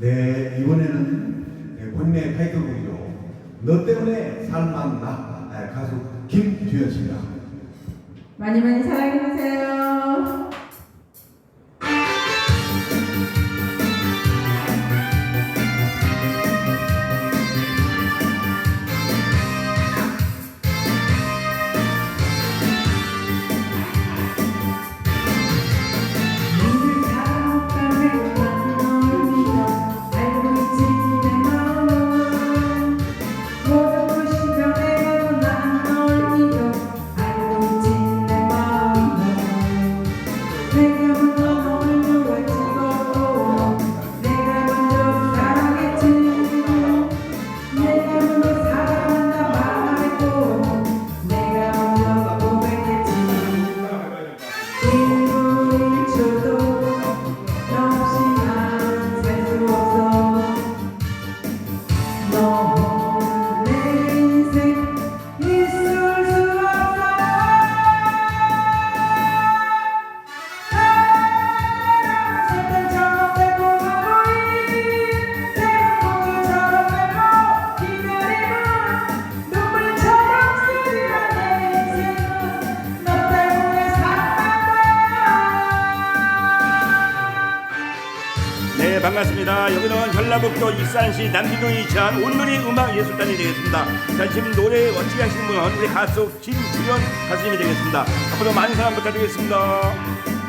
네, 이번에는 네, 본인의 타이틀곡이죠. 너 때문에 살만나 네, 가수 김주현 씨입니다. 많이 많이 사랑해주세요. 네 반갑습니다. 여기는 전라북도 익산시 남진동에 위치한 온누리 음악예술단이 되겠습니다. 자 지금 노래 멋지게 하시는 분은 우리 가수 김주현 가수님이 되겠습니다. 앞으로 많은 사랑 부탁드리겠습니다.